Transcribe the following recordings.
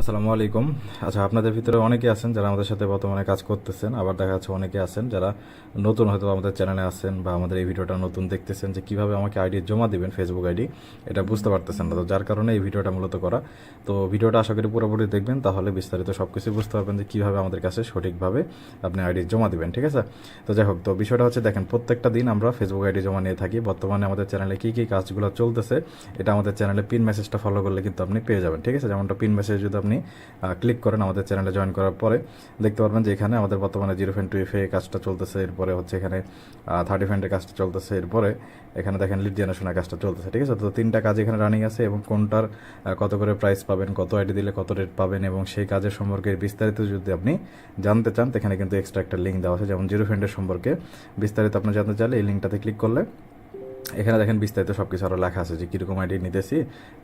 আসসালামু আলাইকুম। আচ্ছা আপনাদের ভিতরে অনেকে আছেন যারা আমাদের সাথে বর্তমানে কাজ করতেছেন, আবার দেখা যাচ্ছে অনেকে আছেন যারা নতুন হয়তো আমাদের চ্যানেলে আছেন বা আমাদের এই ভিডিওটা নতুন দেখতেছেন যে কীভাবে আমাকে আইডি জমা দিবেন ফেসবুক আইডি, এটা বুঝতে পারতেছেন না। তো যার কারণে এই ভিডিওটা মূলত করা। তো ভিডিওটা আশা করি পুরোপুরি দেখবেন, তাহলে বিস্তারিত সব কিছু বুঝতে পারবেন যে কীভাবে আমাদের কাছে সঠিকভাবে আপনি আইডি জমা দিবেন, ঠিক আছে? তো যাই হোক, তো বিষয়টা হচ্ছে দেখেন, প্রত্যেকটা দিন আমরা ফেসবুক আইডি জমা নিয়ে থাকি। বর্তমানে আমাদের চ্যানেলে কী কী কাজগুলো চলতেছে, এটা আমাদের চ্যানেলে পিন মেসেজটা ফলো করলে কিন্তু আপনি পেয়ে যাবেন, ঠিক আছে? যেমনটা পিন মেসেজ যদি আপনি ক্লিক করেন আমাদের চ্যানেলে জয়েন করার পরে। দেখতে পারবেন যে এখানে আমাদের বর্তমানে জিরো ফেন টু এফ এ কাজটা চলতেছে, এরপরে হচ্ছে এখানে থার্টি ফেন্টের কাজটা চলতেছে, এরপরে এখানে দেখেন লিড জেনারেশনের কাজটা চলতেছে, ঠিক আছে? তো তিনটা কাজ এখানে রানিং আছে এবং কোনটার কত করে প্রাইস পাবেন, কত আইডি দিলে কত রেট পাবেন এবং সেই কাজের সম্পর্কে বিস্তারিত যদি আপনি জানতে চান এখানে কিন্তু এক্সট্রা একটা লিঙ্ক দেওয়া আছে। যেমন জিরো ফেন্টের সম্পর্কে বিস্তারিত আপনি জানতে চাইলে এই লিঙ্কটাতে ক্লিক করলে এখানে দেখেন বিস্তারিত সব কিছু আরও লেখা আছে যে কীরকম আইডি নিতেছি,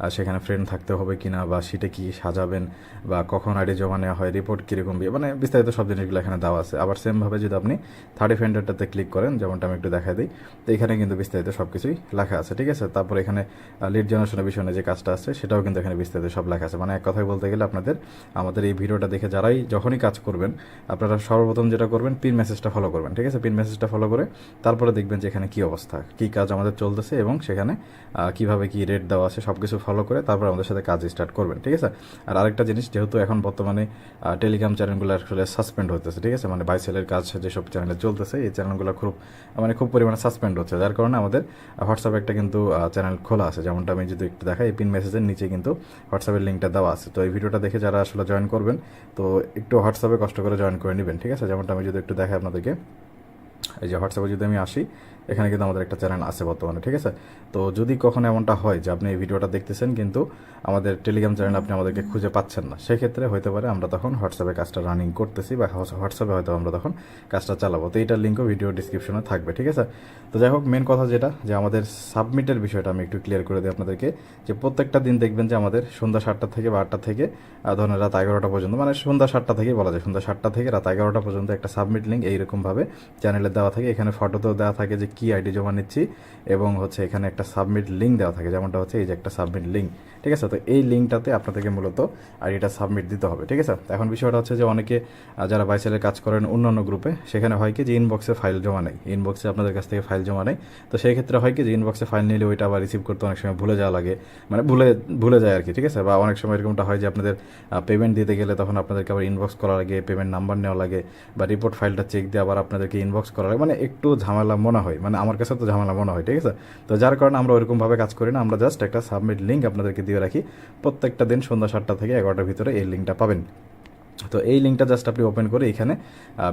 আর সেখানে ফ্রেন্ড থাকতে হবে কি না বা সিটে কী সাজাবেন বা কখন আইডি জমা নেওয়া হয় রিপোর্ট কীরকম মানে বিস্তারিত সব জিনিসগুলো এখানে দেওয়া আছে। আবার সেমভাবে যদি আপনি থার্টি ফেন্ডারটাতে ক্লিক করেন, যেমনটা আমি একটু দেখা দিই, তো এখানে কিন্তু বিস্তারিত সব কিছুই লেখা আছে, ঠিক আছে? তারপর এখানে লিড জেনারেশনের বিষয়ে যে কাজটা আছে, সেটাও কিন্তু এখানে বিস্তারিত সব লেখা আছে। মানে এক কথায় বলতে গেলে আপনাদের, আমাদের এই ভিডিওটা দেখে যারাই যখনই কাজ করবেন, আপনারা সর্বপ্রথম যেটা করবেন পিন মেসেজটা ফলো করবেন, ঠিক আছে? পিন মেসেজটা ফলো করে তারপরে দেখবেন যে এখানে কী অবস্থা, কী কাজ আমাদের চলতেছে এবং সেখানে কীভাবে কি রেট দেওয়া আছে সব কিছু ফলো করে তারপর আমাদের সাথে কাজ স্টার্ট করবেন, ঠিক আছে? আর আরেকটা জিনিস, যেহেতু এখন বর্তমানে টেলিগ্রাম চ্যানেলগুলো আসলে সাসপেন্ড হতেছে ঠিক আছে? মানে বাইসেলের কাজ যেসব চ্যানেলে চলতেছে, এই চ্যানেলগুলো খুব মানে খুব পরিমাণে সাসপেন্ড হচ্ছে। যার কারণে আমাদের হোয়াটসঅ্যাপে একটা কিন্তু চ্যানেল খোলা আছে। যেমনটা আমি যদি একটু দেখাই পিন মেসেজের নিচে কিন্তু হোয়াটসঅ্যাপের লিঙ্কটা দেওয়া আছে। তো এই ভিডিওটা দেখে যারা আসলে জয়েন করবেন, তো একটু হোয়াটসঅ্যাপে কষ্ট করে জয়েন করে নেবেন, ঠিক আছে? যেমনটা আমি যদি একটু দেখাই আপনাদেরকে। এই যে হোয়াটসঅ্যাপে যদি আমি আসি, এখানে কিন্তু আমাদের একটা চ্যানেল আছে বর্তমানে, ঠিক আছে? তো যদি কখনো এমনটা হয় যে আপনি এই ভিডিওটা দেখতেছেন কিন্তু আমাদের টেলিগ্রাম চ্যানেল আপনি আমাদেরকে খুঁজে পাচ্ছেন না, সেক্ষেত্রে হতে পারে আমরা তখন হোয়াটসঅ্যাপে কাজটা রানিং করতেছি বা হোয়াটসঅ্যাপে হয়তো আমরা তখন কাজটা চালাবো। তো এইটার লিঙ্কও ভিডিও ডিসক্রিপশনে থাকবে, ঠিক আছে? তো যাই হোক মেন কথা যেটা, যে আমাদের সাবমিটের বিষয়টা আমি একটু ক্লিয়ার করে দিই আপনাদেরকে, যে প্রত্যেকটা দিন দেখবেন যে আমাদের সন্ধ্যা সাতটা থেকে বা আটটা থেকে ধরেন রাত এগারোটা পর্যন্ত মানে সন্ধ্যা সাতটা থেকেই বলা যায়, সন্ধ্যা সাতটা থেকে রাত এগারোটা পর্যন্ত একটা সাবমিট লিঙ্ক এইরকমভাবে চ্যানেলে দেওয়া থাকে, এখানে ফটোতেও দেওয়া থাকে যে কী আইডি জমা নিচ্ছি এবং হচ্ছে এখানে একটা সাবমিট লিঙ্ক দেওয়া থাকে, যেমনটা হচ্ছে এই যে একটা সাবমিট লিঙ্ক ঠিক আছে? তো এই লিঙ্কটাতে আপনাদেরকে মূলত আইডিটা সাবমিট দিতে হবে, ঠিক আছে? এখন বিষয়টা হচ্ছে যে অনেকে যারা বাইসেলের কাজ করেন অন্যান্য গ্রুপে সেখানে হয় কি যে ইনবক্সে ফাইল জমা নেই ইনবক্সে আপনাদের কাছ থেকে ফাইল জমা নেই তো সেই ক্ষেত্রে হয় কি যে ইনবক্সে ফাইল নিলে ওইটা আবার রিসিভ করতে অনেক সময় ভুলে যাওয়া লাগে মানে ভুলে ভুলে যায় আর কি ঠিক আছে? বা অনেক সময় এরকমটা হয় যে আপনাদের পেমেন্ট দিতে গেলে তখন আপনাদেরকে আবার ইনবক্স করা লাগে পেমেন্ট নাম্বার নেওয়া লাগে বা রিপোর্ট ফাইলটা চেক দিয়ে আবার আপনাদেরকে ইনবক্স করা লাগে মানে একটু ঝামেলা মনে হয় মানে আমার কাছে তো ঝামেলা মনে হয়, ঠিক আছে? তো যার কারণে আমরা ওরকমভাবে কাজ করি না, আমরা জাস্ট একটা সাবমিট লিঙ্ক আপনাদেরকে দিয়ে রাখি। প্রত্যেকটা দিন সন্ধ্যা সাতটা থেকে এগারোটার ভিতরে এই লিঙ্কটা পাবেন। তো এই লিঙ্কটা জাস্ট আপনি ওপেন করে এখানে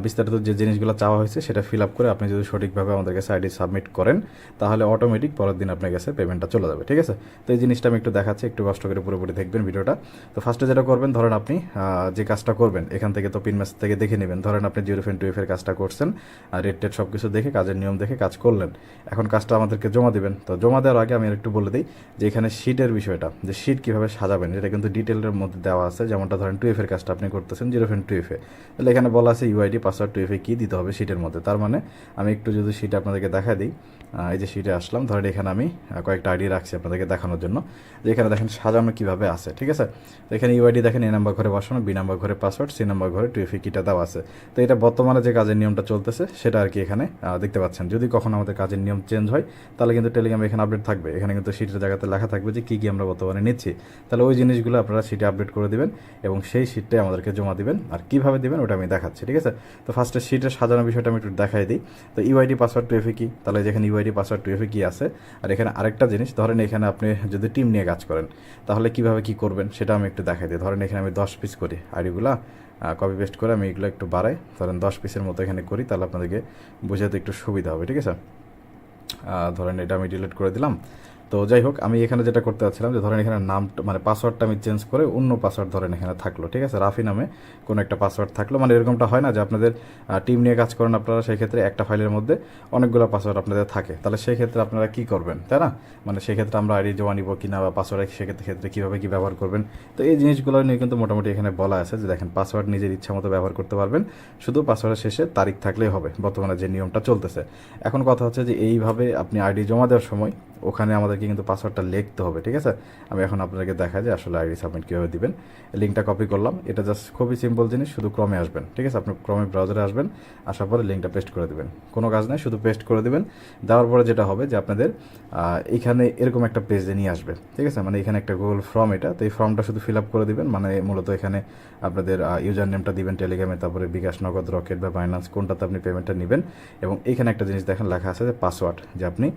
বিস্তারিত যে জিনিসগুলো চাওয়া হয়েছে সেটা ফিল আপ করে আপনি যদি সঠিকভাবে আমাদের কাছে আইডি সাবমিট করেন, তাহলে অটোমেটিক পরের দিন আপনার কাছে পেমেন্টটা চলে যাবে, ঠিক আছে? তো এই জিনিসটা আমি একটু দেখাচ্ছি, একটু কষ্ট করে পুরোপুরি দেখবেন ভিডিওটা। তো ফার্স্টে যেটা করবেন, ধরেন আপনি যে কাজটা করবেন, এখান থেকে তো পিন ম্যাচ থেকে দেখে নেবেন। ধরেন আপনি জিরো ফেন টুয়েফের কাজটা করছেন, আর রেট টেট সব কিছু দেখে, কাজের নিয়ম দেখে কাজ করলেন। এখন কাজটা আমাদেরকে জমা দেবেন। তো জমা দেওয়ার আগে আমি একটু বলে দিই যে এখানে শিটের বিষয়টা, যে শিট কীভাবে সাজাবেন, এটা কিন্তু ডিটেলের মধ্যে দেওয়া আছে। যেমনটা ধরেন টু এফের কাজটা আপনি করতেছেন জিরো ফেন এফে তাহলে এখানে বলা আছে ইউআইডি পাসওয়ার্ড টু এফে কী দিতে হবে সেটার মধ্যে। তার মানে আমি একটু যদি সেটা আপনাদেরকে দেখা দিই এই যে শিটে আসলাম, ধরেন এখানে আমি কয়েকটা আইডি রাখছি আপনাদেরকে দেখানোর জন্য। যে এখানে দেখেন সাজানো কীভাবে আছে, ঠিক আছে? তো এখানে ইউআইডি দেখেন এ নাম্বার ঘরে বসানো বি নাম্বার ঘরে পাসওয়ার্ড সি নাম্বার ঘরে টুয়েফি কিটা দেওয়া আছে। তো এটা বর্তমানে যে কাজের নিয়মটা চলতেছে, সেটা আর কি এখানে দেখতে পাচ্ছেন। যদি কখনো আমাদের কাজের নিয়ম চেঞ্জ হয়, তাহলে কিন্তু টেলিগ্রামে এখানে আপডেট থাকবে। এখানে কিন্তু শিটের জায়গাতে লেখা থাকবে যে কী কী আমরা বর্তমানে নিচ্ছি। তাহলে ওই জিনিসগুলো আপনারা শিটে আপডেট করে দিবেন এবং সেই শিটটাই আমাদেরকে জমা দিবেন। আর কীভাবে দিবেন, ওটা আমি দেখাচ্ছি, ঠিক আছে? তো ফার্স্টে শিটের সাজানো বিষয়টা আমি একটু দেখাই দিই। তো ইউআইডি পাসওয়ার্ড টু এফে কি তাহলে যেখানে ইউআইডি পাসওয়ার্ড টু এফে কী আছে? আর এখানে আরেকটা জিনিস, ধরেন এখানে আপনি যদি টিম নিয়ে কাজ করেন, তাহলে কীভাবে কি করবেন সেটা আমি একটু দেখাই দিই। ধরেন এখানে আমি দশ পিস করি আইডিগুলা কপি পেস্ট করে আমি এগুলো একটু বাড়াই, ধরেন দশ পিসের মতো এখানে করি, তাহলে আপনাদেরকে বোঝাতে একটু সুবিধা হবে, ঠিক আছে? ধরেন এটা আমি ডিলিট করে দিলাম তো যাই হোক, আমি এখানে যেটা করতে চাচ্ছিলাম যে ধরেন এখানে নাম মানে পাসওয়ার্ডটা আমি চেঞ্জ করে অন্য পাসওয়ার্ড ধরেন এখানে থাকল, ঠিক আছে? রাফি নামে কোনো একটা পাসওয়ার্ড থাকল। মানে এরকমটা হয় না যে আপনাদের টিম নিয়ে কাজ করেন আপনারা, সেই ক্ষেত্রে একটা ফাইলের মধ্যে অনেকগুলো পাসওয়ার্ড আপনাদের থাকে। তাহলে সেই ক্ষেত্রে আপনারা কি করবেন, তাই না? মানে সেই ক্ষেত্রে আমরা আইডি জমা নিব কিনা বা পাসওয়ার্ড সেক্ষেত্রে ক্ষেত্রে কীভাবে কী ব্যবহার করবেন? তো এই জিনিসগুলো নিয়ে কিন্তু মোটামুটি এখানে বলা আছে যে দেখেন পাসওয়ার্ড নিজের ইচ্ছা মতো ব্যবহার করতে পারবেন। শুধু পাসওয়ার্ডের শেষে তারিখ থাকলেই হবে, বর্তমানে যে নিয়মটা চলতেছে। এখন কথা হচ্ছে যে এইভাবে আপনি আইডি জমা দেওয়ার সময় ওখানে আমাদেরকে আপনাদেরকে কিন্তু পাসওয়ার্ডটা লিখতে হবে, ঠিক আছে? আমি এখন আপনাদেরকে দেখা যে আসলে আইডি সাবমিট কীভাবে দিবেন। লিঙ্কটা কপি করলাম। এটা জাস্ট খুবই সিম্পল জিনিস, শুধু ক্রমে আসবেন, ঠিক আছে? আপনি ক্রমে ব্রাউজারে আসবেন, আসার পরে লিঙ্কটা পেস্ট করে দিবেন। কোনো কাজ নাই, শুধু পেস্ট করে দিবেন। দেওয়ার পরে যেটা হবে যে আপনাদের এখানে এরকম একটা পেজে নিয়ে আসবে, ঠিক আছে? মানে এখানে একটা গুগল ফর্ম এটা, তো এই ফর্মটা শুধু ফিল আপ করে দিবেন। মানে মূলত এখানে আপনাদের ইউজার নেমটা দিবেন টেলিগ্রামে তারপরে বিকাশ নগদ রকেট বা ফাইন্যান্স কোনটাতে আপনি পেমেন্টটা নেবেন। এবং এখানে একটা জিনিস দেখেন, লেখা আছে যে পাসওয়ার্ড যে আপনি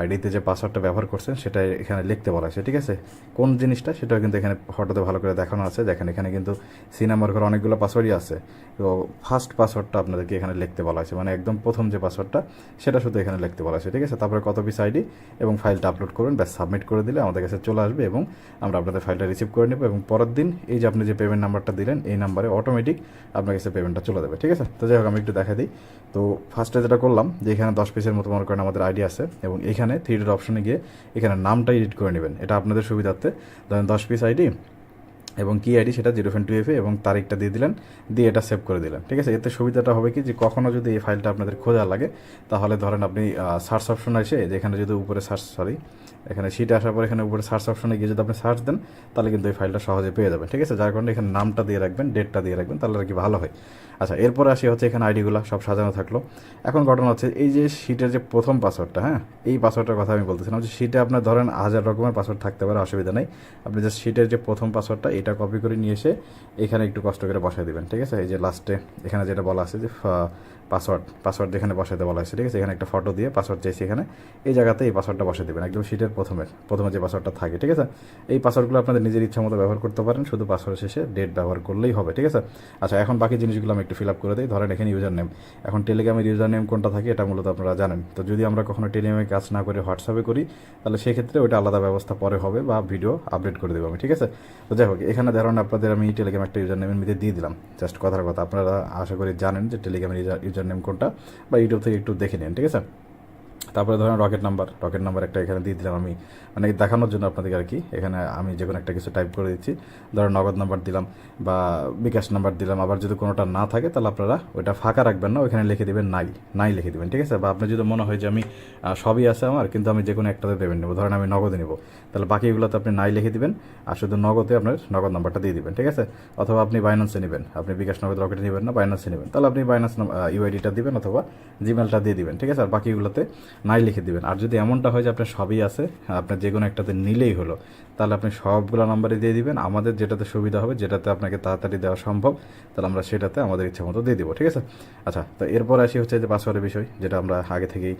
আইডিতে যে পাসওয়ার্ডটা ব্যবহার করছেন সেটা এখানে লিখতে বলা আছে ঠিক আছে? কোন জিনিসটা, সেটাও কিন্তু এখানে ফটোতে ভালো করে দেখানো আছে। দেখেন, এখানে কিন্তু সি নাম্বার করে অনেকগুলো পাসওয়ার্ডই আছে। তো ফার্স্ট পাসওয়ার্ডটা আপনাদেরকে এখানে লিখতে বলা আছে মানে একদম প্রথম যে পাসওয়ার্ডটা সেটা শুধু এখানে লিখতে বলা আছে ঠিক আছে? তারপরে কত পিস আইডি এবং ফাইলটা আপলোড করবেন ব্যাস সাবমিট করে দিলে আমাদের কাছে চলে আসবে এবং আমরা আপনাদের ফাইলটা রিসিভ করে নেব এবং পরের দিন এই যে আপনি যে পেমেন্ট নাম্বারটা দিলেন, এই নাম্বারে অটোমেটিক আপনার কাছে পেমেন্টটা চলে যাবে, ঠিক আছে? তো যাই হোক, আমি একটু দেখা দিই। তো ফার্স্টে যেটা করলাম যে এখানে দশ পিসের মতো মনে করেন আমাদের আইডিয়া আছে এবং এখানে থ্রি ডট অপশনে গিয়ে এখানে নামটা এডিট করে নেবেন। এটা আপনাদের সুবিধার্থে। ধরেন দশ পিস আইডি এবং কি আইডি সেটা জিরো ফেন টু এবং তারিখটা দিয়ে দিলেন, দিয়ে এটা সেভ করে দিলেন। ঠিক আছে? এতে সুবিধাটা হবে কি? যে কখনও যদি এই ফাইলটা আপনাদের খোঁজা লাগে, তাহলে ধরেন আপনি সার্চ অপশন এসে যেখানে যদি উপরে সার্চ সরি এখানে সিটে আসার পর এখানে উপরে সার্চ অপশনে গিয়ে যদি আপনি সার্চ দেন, তাহলে কিন্তু এই ফাইলটা সহজে পেয়ে যাবেন। ঠিক আছে? যার কারণে এখানে নামটা দিয়ে রাখবেন ডেটটা দিয়ে রাখবেন, তাহলে আর কি ভালো হয়। আচ্ছা এরপরে আসি হচ্ছে এখানে আইডিগুলো সব সাজানো থাকল। এখন ঘটনা হচ্ছে, এই যে শিটের যে প্রথম পাসওয়ার্ডটা হ্যাঁ? এই পাসওয়ার্ডটার কথা আমি বলতেছিলাম যে শিটে আপনার ধরেন হাজার রকমের পাসওয়ার্ড থাকতে পারে, অসুবিধা নেই। আপনি যে শিটের যে প্রথম পাসওয়ার্ডটা এটা কপি করে নিয়ে এসে এখানে একটু কষ্ট করে বসাই দেবেন, ঠিক আছে? এই যে লাস্টে এখানে যেটা বলা আছে যে পাসওয়ার্ড পাসওয়ার্ড যেখানে বসাতে বলা হয়েছে, ঠিক আছে? এখানে একটা ফটো দিয়ে পাসওয়ার্ড চাইছি এখানে। এই জায়গাতে এই পাসওয়ার্ডটা বসে দেবেন, একদম শিটের প্রথমের, প্রথমে যে পাসওয়ার্ডটা থাকে, ঠিক আছে? এই পাসওয়ার্ডগুলো আপনাদের নিজের ইচ্ছা মতো ব্যবহার করতে পারেন, শুধু পাসওয়ার্ড শেষে ডেট ব্যবহার করলেই হবে, ঠিক আছে? আচ্ছা এখন বাকি জিনিসগুলো আমি একটু ফিল আপ করে দিই। ধরেন এখানে ইউজার নেম এখন টেলিগ্রামের ইউজার নেম কোনটা থাকে এটা মূলত আপনারা জানেন। তো যদি আমরা কখনো টেলিগ্রামে কাজ না করে হোয়াটসঅ্যাপে করি, তাহলে সেক্ষেত্রে ওইটা আলাদা ব্যবস্থা পরে হবে বা ভিডিও আপডেট করে দেবো আমি, ঠিক আছে? তো যাই হোক, এখানে ধরেন আপনাদের আমি টেলিগ্রাম একটা ইউজার নেমের মধ্যে দিয়ে দিলাম। জাস্ট কথার কথা, আপনারা আশা করি জানেন যে টেলিগ্রামের ইউজার নেম কোনটা বা ইউটিউব থেকে একটু দেখে নিন, ঠিক আছে? তারপরে ধরেন রকেট নাম্বার রকেট নাম্বার একটা এখানে দিয়ে দিলাম আমি। মানে দেখানোর জন্য আপনাদেরকে আর কি, এখানে আমি যে কোনো একটা কিছু টাইপ করে দিচ্ছি। ধরেন নগদ নাম্বার দিলাম বা বিকাশ নাম্বার দিলাম, আবার যদি কোনোটা না থাকে তাহলে আপনারা ওইটা ফাঁকা রাখবেন না, ওইখানে লিখে দেবেন নাই নাই লিখে দেবেন, ঠিক আছে? বা আপনার যদি মনে হয় যে আমি সবই আছে আমার, কিন্তু আমি যে কোনো একটাতে পেমেন্ট নেব। ধরেন আমি নগদে নেব। তাহলে বাকিগুলোতে আপনি নাই লিখে দিবেন, আর শুধু নগদে আপনার নগদ নাম্বারটা দিয়ে দিবেন, ঠিক আছে? অথবা আপনি বাইন্যান্সে নেবেন, আপনি বিকাশ নগদ রকেটে নেবেন না বাইন্যান্সে নেবেন। তাহলে আপনি বাইন্যান্স ইউআইডিটা দিবেন অথবা জিমেলটা দিয়ে দিবেন, ঠিক আছে? আর বাকিগুলোতে নাই লিখে দিবেন। আর যদি এমনটা হয় যে আপনার সবই আছে আপনার যে কোনো একটাতে নিলেই হলো, তাহলে আপনি সবগুলো নাম্বারে দিয়ে দিবেন। আমাদের যেটাতে সুবিধা হবে, যেটাতে আপনাকে তাড়াতাড়ি দেওয়া সম্ভব, তাহলে আমরা সেটাতে আমাদের ইচ্ছা মতো দিয়ে দিব, ঠিক আছে? আচ্ছা তো এরপর আসি হচ্ছে যে পাসওয়ার্ডের বিষয়, যেটা আমরা আগে থেকেই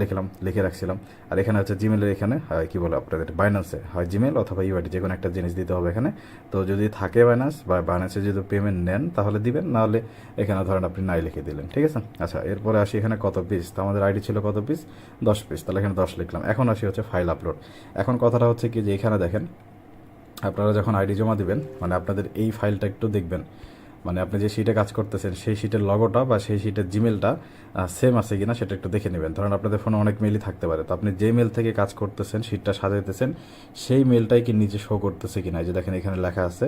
লিখলাম, লিখে রাখছিলাম। আর এখানে হচ্ছে জিমেলের এখানে কি বলে আপনাদের বাইন্যান্সে হয় জিমেল অথবা ইউআইডি যে কোনো একটা জিনিস দিতে হবে এখানে। তো যদি থাকে বাইন্যান্স বা বাইন্যান্সে যদি পেমেন্ট নেন, তাহলে দিবেন নাহলে এখানে ধরেন আপনি নাই লিখে দিলেন, ঠিক আছে? আচ্ছা এরপরে আসি এখানে কত পিস তো আমাদের আইডি ছিল কত পিস দশ পিস তাহলে এখানে দশ লিখলাম। এখন আসি হচ্ছে ফাইল আপলোড এখন কথাটা হচ্ছে কি যে এখানে দেখেন, আপনারা যখন আইডি জমা দিবেন মানে আপনাদের এই ফাইলটা একটু দেখবেন। মানে আপনি যে শিটে কাজ করতেছেন, সেই শিটের লগোটা বা সেই শিটের জিমেলটা সেম আছে কিনা সেটা একটু দেখে নেবেন। ধরেন আপনাদের ফোনে অনেক মেলই থাকতে পারে। তো আপনি যে মেল থেকে কাজ করতেছেন শিটটা সাজাইতেছেন, সেই মেলটাই কি নিচে শো করতেছে কিনা? যে দেখেন এখানে লেখা আছে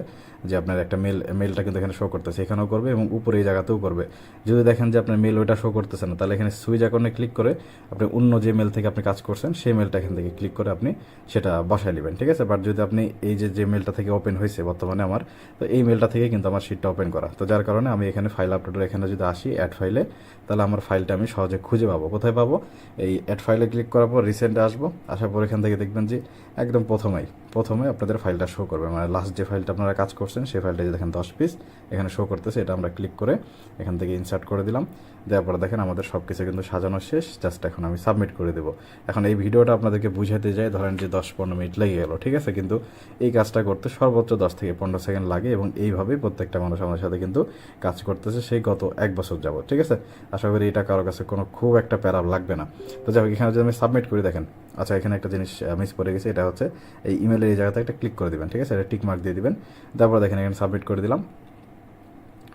যে আপনার একটা মেল মেলটা কিন্তু এখানে শো করতেছে। এখানেও করবে এবং উপরে এই জায়গাতেও করবে। যদি দেখেন যে আপনার মেল ওইটা শো করতেছে না, তাহলে এখানে সুইচ আইকনে ক্লিক করে আপনি অন্য যে মেল থেকে আপনি কাজ করছেন, সেই মেলটা এখান থেকে ক্লিক করে আপনি সেটা বসায় নেবেন, ঠিক আছে? বাট যদি আপনি এই যে যে মেলটা থেকে ওপেন হয়েছে বর্তমানে আমার, তো এই মেলটা থেকে কিন্তু আমার শিটটা ওপেন করা। তো যার কারণে আমি এখানে ফাইল আপলোডার এখানে যদি আসি অ্যাড ফাইলে তাহলে আমার ফাইলটা আমি সহজে খুঁজে পাবো। কোথায় পাবো? এই অ্যাড ফাইলে ক্লিক করার পর রিসেন্টে আসব। আসার পর এখান থেকে দেখবেন যে একদম প্রথমেই প্রথমে আপনাদের ফাইলটা শো করবে। মানে লাস্ট যে ফাইলটা আপনারা কাজ করছেন, সেই ফাইলটা যে দেখেন দশ পিস এখানে শো করতেছে, এটা আমরা ক্লিক করে এখান থেকে ইনসার্ট করে দিলাম। দেওয়ার পরে দেখেন আমাদের সব কিছু কিন্তু সাজানো শেষ জাস্ট এখন আমি সাবমিট করে দেবো। এখন এই ভিডিওটা আপনাদেরকে বুঝাতে যাই, ধরেন যে দশ পনেরো মিনিট লেগে গেল, ঠিক আছে? কিন্তু এই কাজটা করতে সর্বোচ্চ দশ থেকে পনেরো সেকেন্ড লাগে এবং এইভাবেই প্রত্যেকটা মানুষ আমাদের সাথে কিন্তু কাজ করতেছে সেই গত এক বছর যাবত ঠিক আছে? আশা করি এটা কারোর কাছে কোনো খুব একটা প্যারা লাগবে না। তো যাই হোক, এখানে যদি আমি সাবমিট করি, দেখেন আচ্ছা এখানে একটা জিনিস মিস পড়ে গেছে, এটা হচ্ছে এই ইমেলের এই জায়গাতে একটা ক্লিক করে দিবেন, ঠিক আছে? এটা টিক মার্ক দিয়ে দিবেন। তারপর দেখেন, এখানে সাবমিট করে দিলাম।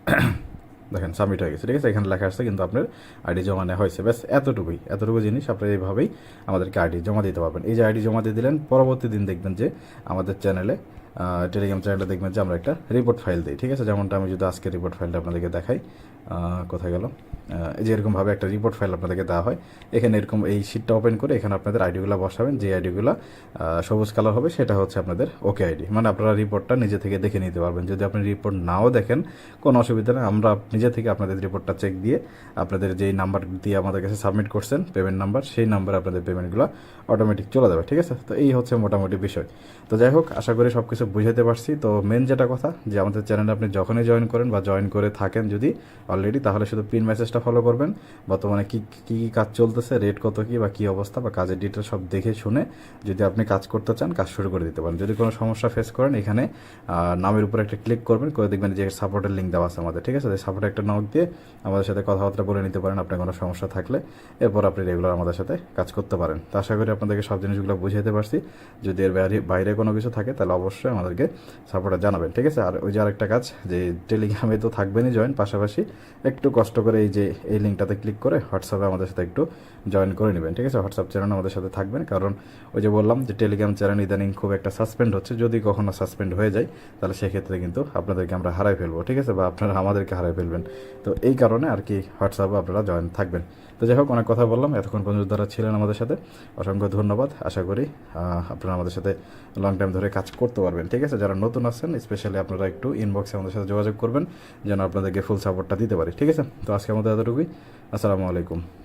দেখেন সাবমিট হয়ে গেছে, ঠিক আছে? এখানে লেখা আসছে কিন্তু আপনার আইডি জমা নেওয়া হয়েছে। ব্যাস, এতটুকুই, এতটুকু জিনিস আপনি এইভাবেই আমাদেরকে আইডি জমা দিতে পারবেন। এই যে আইডি জমা দিয়ে দিলেন, পরবর্তী দিন দেখবেন যে আমাদের চ্যানেলে টেলিগ্রাম চ্যানেলে দেখবেন যে আমরা একটা রিপোর্ট ফাইল দিই, ঠিক আছে? যেমনটা আমি যদি আজকে রিপোর্ট ফাইলটা আপনাদেরকে দেখাই কোথায় গেল? যে এরকমভাবে একটা রিপোর্ট ফাইল আপনাদেরকে দেওয়া হয়। এখানে এরকম এই শিটটা ওপেন করে এখানে আপনাদের আইডিগুলো বসাবেন। যে আইডিগুলো সবুজ কালার হবে, সেটা হচ্ছে আপনাদের ওকে আইডি মানে আপনারা রিপোর্টটা নিজে থেকে দেখে নিতে পারবেন। যদি আপনি রিপোর্ট নাও দেখেন, কোনো অসুবিধা নেই। আমরা নিজে থেকে আপনাদের রিপোর্টটা চেক দিয়ে আপনাদের যেই নাম্বার দিয়ে আমাদের কাছে সাবমিট করছেন পেমেন্ট নাম্বার সেই নাম্বারে আপনাদের পেমেন্টগুলো অটোমেটিক চলে যাবে। ঠিক আছে? তো এই হচ্ছে মোটামুটি বিষয়। তো যাই হোক, আশা করি সব কিছু বুঝাতে পারছি। তো মেন যেটা কথা, যে আমাদের চ্যানেলে আপনি যখনই জয়েন করেন বা জয়েন করে থাকেন যদি অলরেডি তাহলে শুধু পিন মেসেজটা ফলো করবেন। বর্তমানে কী কী কী কাজ চলতেছে রেট কত কী বা কী অবস্থা বা কাজের ডিটেল সব দেখে শুনে যদি আপনি কাজ করতে চান, কাজ শুরু করে দিতে পারেন। যদি কোনো সমস্যা ফেস করেন, এখানে নামের উপর একটা ক্লিক করবেন, করে দেখবেন যে সাপোর্টের লিঙ্ক দেওয়া আছে আমাদের, ঠিক আছে? সাপোর্টে একটা নক দিয়ে আমাদের সাথে কথাবার্তা বলে নিতে পারেন, আপনার কোনো সমস্যা থাকলে। এরপর আপনি রেগুলার আমাদের সাথে কাজ করতে পারেন। তো আশা করি আপনাদেরকে সব জিনিসগুলো বুঝাইতে পারছি। যদি এর বাইরে বাইরে কোনো কিছু থাকে, তাহলে অবশ্যই আমাদেরকে সাপোর্টে জানাবেন, ঠিক আছে? আর ওই যে আরেকটা কাজ, যে টেলিগ্রামে তো থাকবেনই জয়েন পাশাপাশি একটু কষ্ট করে এই যে, এই লিঙ্কটাতে ক্লিক করে হোয়াটসঅ্যাপে আমাদের সাথে একটু জয়েন করে নেবেন, ঠিক আছে? হোয়াটসঅ্যাপ চ্যানেল আমাদের সাথে থাকবেন, কারণ ওই যে বললাম যে টেলিগ্রাম চ্যানেল ইদানিং খুব একটা সাসপেন্ড হচ্ছে। যদি কখনো সাসপেন্ড হয়ে যায়, তাহলে সেক্ষেত্রে কিন্তু আপনাদেরকে আমরা হারাই ফেলব, ঠিক আছে? বা আপনারা আমাদেরকে হারাই ফেলবেন। তো এই কারণে আর কি হোয়াটসঅ্যাপে আপনারা জয়েন থাকবেন। তো যাই হোক, অনেক কথা বললাম, এতক্ষণ পর্যন্ত যারা ছিলেন আমাদের সাথে, অসংখ্য ধন্যবাদ। আশা করি আপনারা আমাদের সাথে লং টাইম ধরে কাজ করতে পারবেন, ঠিক আছে? যারা নতুন আছেন স্পেশালি আপনারা একটু ইনবক্সে আমাদের সাথে যোগাযোগ করবেন, যেন আপনাদেরকে ফুল সাপোর্টটা দিতে পারি ঠিক আছে? তো আজকে আমাদের এতটুকুই। আসসালামু আলাইকুম।